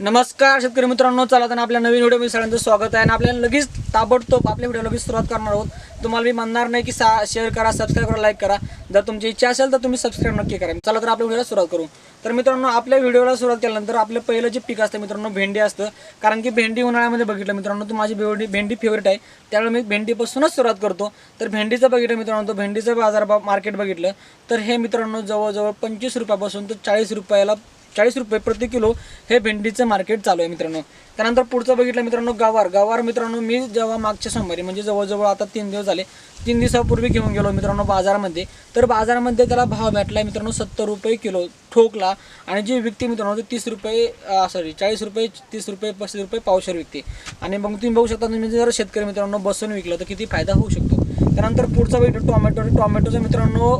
नमस्कार शेतकरी मित्रांनो. चला तर आपल्या नवीन व्हिडिओमध्ये सगळ्यांचं स्वागत आहे. आणि आपल्याला लगेच ताबडतोब आपल्या व्हिडिओ लगेच सुरुवात करणार आहोत. तुम्हाला मी म्हणणार नाही की सा शेअर करा सबस्क्राईब करा लाईक करा. जर तुमची इच्छा असेल तर तुम्ही सबस्क्राईब नक्की करा. चला तर आपल्या व्हिडिओला सुरुवात करू. तर मित्रांनो आपल्या व्हिडिओला सुरुवात केल्यानंतर आपलं पहिलं जे पीक असतं मित्रांनो भेंडी असतं. कारण की भेंडी उन्हाळ्यामध्ये बघितलं मित्रांनो तर माझी भेंडी भेंडी फेवरेट आहे. त्यामुळे मी भेंडीपासूनच सुरुवात करतो. तर भेंडीचं बघितलं मित्रांनो तो भेंडीचं बाजार मार्केट बघितलं. तर हे मित्रांनो जवळजवळ पंचवीस रुपयापासून तर चाळीस रुपयाला चाळीस रुपये प्रति किलो हे भेंडीचं मार्केट चालू आहे मित्रांनो. त्यानंतर पुढचं बघितलं मित्रांनो गवार. गवार मित्रांनो मी जेव्हा मागच्या सोमवारी म्हणजे जवळजवळ आता तीन दिवस झाले तीन दिवसापूर्वी घेऊन गेलो मित्रांनो बाजारामध्ये. तर बाजारामध्ये त्याला भाव भेटला मित्रांनो सत्तर रुपये किलो ठोकला. आणि जी विकते मित्रांनो ते तीस रुपये सॉरी चाळीस रुपये तीस रुपये पस्तीस रुपये पावशेर विकते. आणि मग तुम्ही बघू शकता तुम्ही जर शेतकरी मित्रांनो बसून विकलं तर किती फायदा होऊ शकतो. त्यानंतर पुढचा बघितलं टोमॅटो. टोमॅटोचं मित्रांनो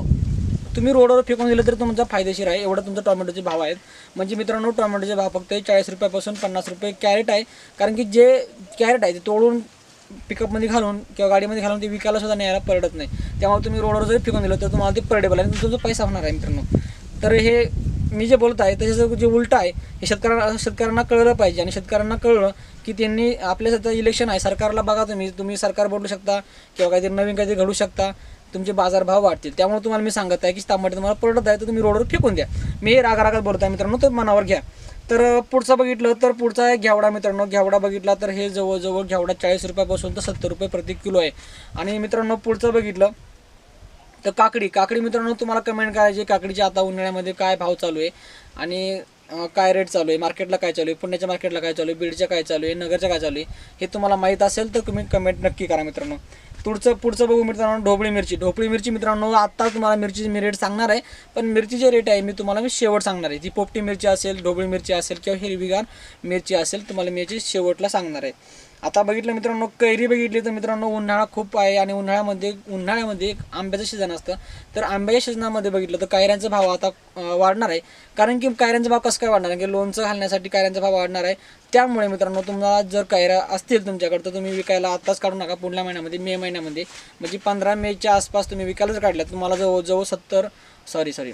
तुम्ही रोडवर फेकून दिलं तर तुमचा फायदेशीर आहे. एवढं तुमचा टोमॅटोचे भाव आहेत. म्हणजे मित्रांनो टोमॅटोचे भाव फक्त चाळीस रुपयापासून पन्नास रुपये कॅरेट आहे. कारण की जे कॅरेट आहे ते तोडून पिकअपमध्ये घालून किंवा गाडीमध्ये घालून ते विकायला सुद्धा न्यायला परडत नाही. त्यामुळे तुम्ही रोडवर जरी फेकून दिलं तर तुम्हाला ते परडेबल आहे. आणि तुमचा पैसा होणार आहे मित्रांनो. तर हे मी जे बोलत आहे त्याचं जे उलटं आहे हे शेतकऱ्यांना शेतकऱ्यांना कळलं पाहिजे. आणि शेतकऱ्यांना कळलं की त्यांनी आपल्या सध्या इलेक्शन आहे. सरकारला बघा तुम्ही. तुम्ही सरकार बोलू शकता किंवा काहीतरी नवीन काहीतरी घडू शकता. तुमचे बाजारभाव वाढतील. त्यामुळे तुम्हाला मी सांगत आहे की टमाटे तुम्हाला परडत आहे तर तुम्ही रोडवर फेकून द्या. मी हे रागा बोलत आहे मित्रांनो तर मनावर घ्या. तर पुढचा पुढचं बघितलं तर पुढचा आहे घेवडा मित्रांनो. घेवडा बघितला तर हे जवळजवळ घेवडा चाळीस रुपयापासून तर सत्तर रुपये प्रति किलो आहे. आणि मित्रांनो पुढचं बघितलं तर काकडी. काकडी मित्रांनो तुम्हाला कमेंट करायची काकडीचे आता उन्हाळ्यामध्ये काय भाव चालू आहे? आणि काय रेट चालू आहे? मार्केटला काय चालू आहे? पुण्याच्या मार्केटला काय चालू आहे? बीडच्या काय चालू आहे? नगरच्या काय चालू आहे? हे तुम्हाला माहीत असेल तर तुम्ही कमेंट नक्की करा मित्रांनो. पुढचं पुढचं बघू मित्रांनो ढोबळी मिरची. ढोबळी मिरची मित्रांनो आत्ता तुम्हाला मिरचीची मी रेट सांगणार आहे पण मिरचीचे रेट आहे मी तुम्हाला मी शेवट सांगणार आहे. ती पोपटी मिरची असेल ढोबळी मिरची असेल किंवा हिरवीगार मिरची असेल तुम्हाला मी याची शेवटला सांगणार आहे. आता बघितलं मित्रांनो कैरी बघितली तर मित्रांनो उन्हाळा खूप आहे आणि उन्हाळ्यामध्ये उन्हाळ्यामध्ये एक आंब्याचं सीझन असतं. तर आंब्याच्या सीझनामध्ये बघितलं तर कायऱ्यांचा भाव आता वाढणार आहे. कारण की कायऱ्यांचा भाव कसं काय वाढणार आहे? की लोणचं घालण्यासाठी कायऱ्यांचा भाव वाढणार आहे. त्यामुळे मित्रांनो तुम्हाला जर कायऱ्या असतील तुमच्याकडे तर तुम्ही विकायला आत्ताच काढू नका पुढल्या महिन्यामध्ये मे महिन्यामध्ये. म्हणजे पंधरा मेच्या आसपास तुम्ही विकायलाच काढल्या तुम्हाला जवळजवळ सत्तर सॉरी सॉरी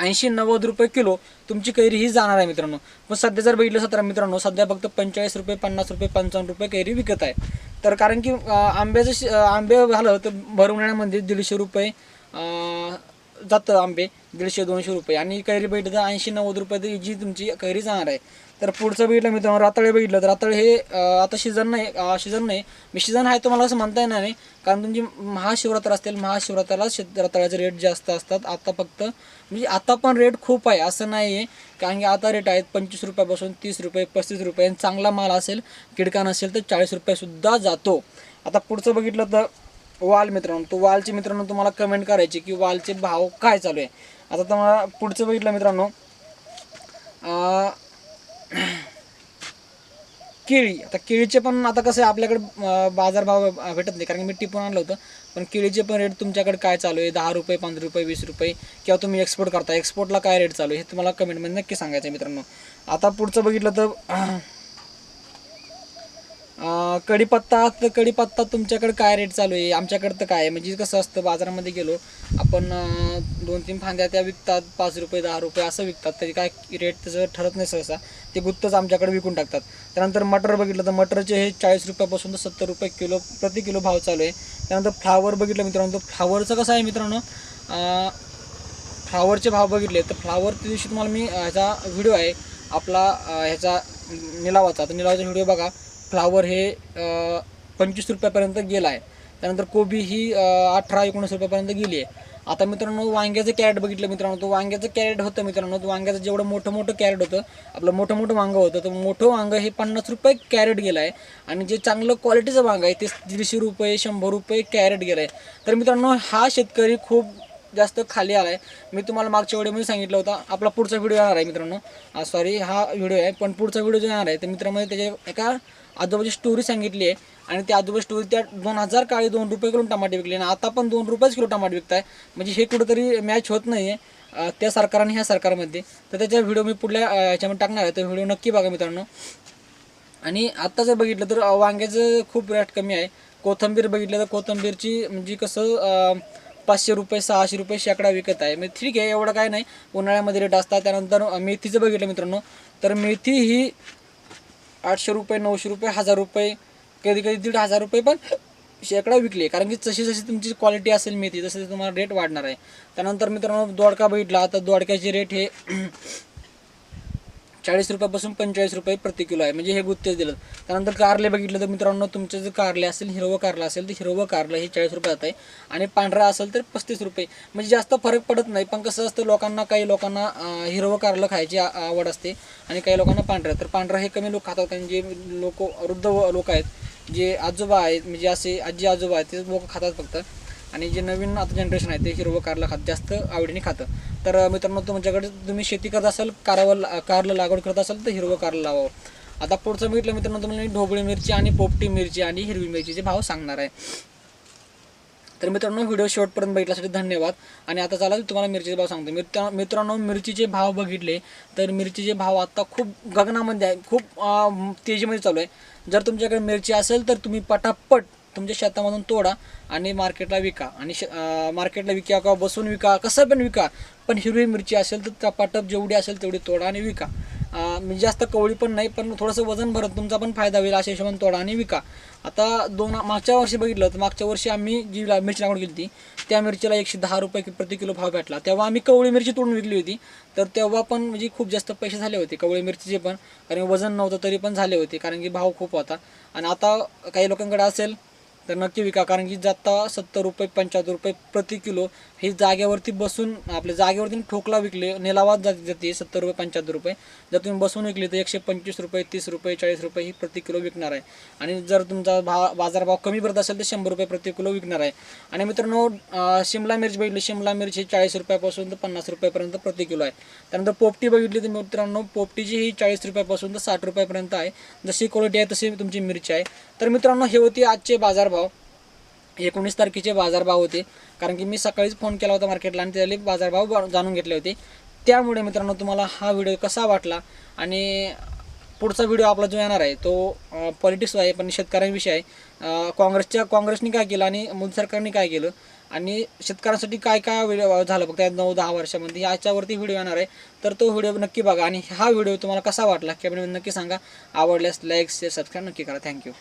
ऐंशी नव्वद रुपये किलो तुमची कैरी ही जाणार आहे मित्रांनो. पण सध्या जर बघितलं सतरा मित्रांनो सध्या फक्त पंचेचाळीस रुपये पन्नास रुपये पंचावन्न रुपये कैरी विकत आहे. तर कारण की आंब्याचं आंबे झालं तर भर उन्हाळ्यामध्ये दीडशे रुपये जातं आंबे दीडशे दोनशे रुपये. आणि कैरी बघितलं तर ऐंशी नव्वद रुपये जी तुमची कैरी जाणार आहे. तर पुढचं बघितलं मित्रांनो रातळे बघितलं तर राताळे हे आता सीझन नाही सीझन नाही. मी सीझन आहे तुम्हाला असं म्हणता येणार नाही. कारण तुमची महाशिवरात्र असतील महाशिवरात्राला शेत रताळ्याचे रेट जास्त असतात. आता फक्त म्हणजे आता पण रेट खूप आहे. असं नाही आहे कारण की आता रेट आहेत पंचवीस रुपयापासून तीस रुपये पस्तीस रुपये. आणि चांगला माल असेल किडका नसेल तर चाळीस रुपयेसुद्धा जातो. आता पुढचं बघितलं तर वाल मित्रांनो तो वालचे मित्रांनो तुम्हाला कमेंट करायचे की वालचे भाव काय चालू आहे. आता तुम्हाला पुढचं बघितलं मित्रांनो. केळी. आता केळीचे पण आता कसं आहे आपल्याकडे बाजारभाव भेटत नाही कारण की मी टिपून आणलं होतं. पण केळीचे पण रेट तुमच्याकडे काय चालू आहे? दहा रुपये पंधरा रुपये वीस रुपये किंवा तुम्ही एक्सपोर्ट करता एक्सपोर्टला काय रेट चालू आहे हे तुम्हाला कमेंटमध्ये नक्की सांगायचं आहे मित्रांनो. आता पुढचं बघितलं तर कढीपत्ता तर कढीपत्ता तुमच्याकडे काय रेट चालू आहे? आमच्याकडे तर काय आहे? म्हणजे कसं असतं बाजारामध्ये गेलो आपण दोन तीन फांद्या त्या विकतात पाच रुपये दहा रुपये असं विकतात. तरी काय रेट त्याचं ठरत नाही सहसा. ते गुत्तच आमच्याकडे विकून टाकतात. त्यानंतर मटर बघितलं तर मटरचे हे चाळीस रुपयापासून तर सत्तर रुपये किलो प्रति किलो भाव चालू आहे. त्यानंतर फ्लावर बघितलं मित्रांनो फ्लावरचं कसं आहे मित्रांनो फ्लावरचे भाव बघितले तर फ्लावर त्या दिवशी तुम्हाला मी ह्याचा व्हिडिओ आहे. आपला ह्याचा निलावाचा. तर निलावाचा व्हिडिओ बघा. फ्लावर हे पंचवीस रुपयापर्यंत गेला आहे त्यानंतर कोबी ही अठरा एकोणीस रुपयापर्यंत गेली आहे. आता मित्रांनो वांग्याचं कॅरेट बघितलं मित्रांनो तो वांग्याचं कॅरेट होतं मित्रांनो तो वांग्याचं जेवढं मोठं मोठं कॅरेट होतं आपलं मोठं मोठं वांगं होतं तर मोठं वांगं हे पन्नास रुपये कॅरेट गेलं आहे आणि जे चांगलं क्वालिटीचं वांगं आहे ते दीडशे रुपये शंभर रुपये कॅरेट गेलं आहे तर मित्रांनो हा शेतकरी खूप जास्त खाली आला आहे मी तुम्हाला मागच्या व्हिडिओमध्ये सांगितलं होतं आपला पुढचा व्हिडिओ येणार आहे मित्रांनो. सॉरी हा व्हिडिओ आहे पण पुढचा व्हिडिओ जो येणार आहे तर मित्रांमध्ये त्याच्या एका आजोबाची स्टोरी सांगितली आहे. आणि त्या आजोबा स्टोरी त्या दोन हजार काळी दोन रुपये किलो टमाटे विकले. आणि आता पण दोन रुपयेच किलो टमाटे विकताय. म्हणजे हे कुठंतरी मॅच होत नाही आहे त्या सरकार आणि ह्या सरकारमध्ये. तर त्याचा व्हिडिओ मी पुढल्या याच्यामध्ये ह्याच्यामध्ये टाकणार आहे. तर व्हिडिओ नक्की बघा मित्रांनो. आणि आत्ता जर बघितलं तर वांग्याचं खूप रेट कमी आहे. कोथंबीर बघितलं तर कोथंबीरची म्हणजे कसं पाचशे रुपये सहाशे रुपये शेकडा विकत आहे. म्हणजे ठीक आहे एवढं काय नाही. उन्हाळ्यामध्ये रेट असतात. त्यानंतर मेथीचं बघितलं मित्रांनो. तर मेथी ही आठशे रुपये नऊशे रुपये हजार रुपये कधी कधी दीड हजार रुपये पण शेकडा विकली कारण की जशी जशी तुमची क्वालिटी असेल मेथी तसे तुम्हाला रेट वाढणार आहे. त्यानंतर मित्रांनो दोडका बघितला. तर दोडक्याचे रेट हे चाळीस रुपयापासून पंचेचाळीस रुपये प्रति किलो आहे. म्हणजे हे गुत्तेच दिलं. त्यानंतर कारले बघितलं तर मित्रांनो तुमचं जर कारले असेल हिरवं कारलं असेल तर हिरवं कारलं हे चाळीस रुपयात आहे. आणि पांढरा असेल तर पस्तीस रुपये. म्हणजे जास्त फरक पडत नाही पण कसं असतं लोकांना काही लोकांना हिरवं कारलं खायची आवड असते आणि काही लोकांना पांढरं. तर पांढरं हे कमी लोक खातात कारण जे लोक वृद्ध लोक आहेत जे आजोबा आहेत म्हणजे असे आजी आजोबा आहेत ते लोक खातात फक्त. आणि जे नवीन आता जनरेशन आहे ते हिरवं कारलं खात जास्त आवडीने खातं. तर मित्रांनो तुमच्याकडे तुम्ही शेती करत असाल कारवं कारलं लागवड करत असाल तर हिरवं कारलं लावावं आता पुढचं बघितलं मित्रांनो तुम्हाला मी ढोबळी मिरची आणि पोपटी मिरची आणि हिरवी मिरचीचे भाव सांगणार आहे. तर मित्रांनो व्हिडिओ शेवटपर्यंत बघितल्यासाठी धन्यवाद. आणि आता चला तुम्हाला मिरचीचे भाव सांगतो. मित्र मित्रांनो मिरचीचे भाव बघितले तर मिरचीचे भाव आता खूप गगनामध्ये आहे खूप तेजीमध्ये चालू आहे. जर तुमच्याकडे मिरची असेल तर तुम्ही पटापट तुमच्या शेतामधून तोडा आणि मार्केटला विका. आणि श मार्केटला विका किंवा बसून विका कसं पण विका. पण हिरवी मिरची असेल तर टपाटप जेवढी असेल तेवढी तोडा आणि विका. म्हणजे जास्त कवळी पण नाही पण थोडंसं वजन भरत तुमचा पण फायदा होईल अशा हिशोबाने तोडा आणि विका. आता दोन मागच्या वर्षी बघितलं तर मागच्या वर्षी आम्ही जी ला- मिरची लागवड केली होती त्या मिरचीला एकशे दहा रुपये प्रति किलो भाव भेटला. तेव्हा आम्ही कवळी मिरची तोडून विकली होती. तर तेव्हा पण म्हणजे खूप जास्त पैसे झाले होते कवळी मिरचीचे पण. कारण वजन नव्हतं तरी पण झाले होते कारण की भाव खूप होता. आणि आता काही लोकांकडे असेल तर नक्की विका कारण की जाता सत्तर रुपये पंच्याहत्तर रुपये प्रति किलो हे जागेवरती बसून आपल्या जागेवरती ठोकला विकले नेलावात जाते जाते सत्तर रुपये पंच्याहत्तर रुपये. जर तुम्ही बसून विकली तर एकशे पंचवीस रुपये तीस रुपये चाळीस रुपये ही प्रति किलो विकणार आहे. आणि जर तुमचा भाव बाजारभाव कमी भरत असेल तर शंभर रुपये प्रति किलो विकणार आहे. आणि मित्रांनो शिमला मिरची बघितली शिमला मिरची चाळीस रुपयापासून तर पन्नास रुपयापर्यंत प्रति किलो आहे. त्यानंतर पोपटी बघितली तर मित्रांनो पोपटीची ही चाळीस रुपयापासून तर साठ रुपयापर्यंत आहे. जशी क्वालिटी आहे तशी तुमची मिरची आहे. तर मित्रांनो हे होती आजचे बाजारभाव. एकोणीस तारखेचे बाजारभाव होते. कारण की मी सकाळीच फोन केला होता मार्केटला आणि त्याला बाजारभाव जाणून घेतले होते. त्यामुळे मित्रांनो तुम्हाला हा व्हिडिओ कसा वाटला? आणि पुढचा व्हिडिओ आपला जो येणार आहे तो पॉलिटिक्स आहे पण शेतकऱ्यांविषयी आहे. काँग्रेसच्या काँग्रेसने काय केलं आणि मोदी सरकारने काय केलं? आणि शेतकऱ्यांसाठी काय काय व्हिडिओ झालं? फक्त या नऊ दहा वर्षामध्ये. याच्यावरती व्हिडिओ येणार आहे. तर तो व्हिडिओ नक्की बघा. आणि हा व्हिडिओ तुम्हाला कसा वाटला? कमेंटमध्ये नक्की सांगा. आवडल्यास लाईक शेअर सबस्क्राईब नक्की करा. थँक्यू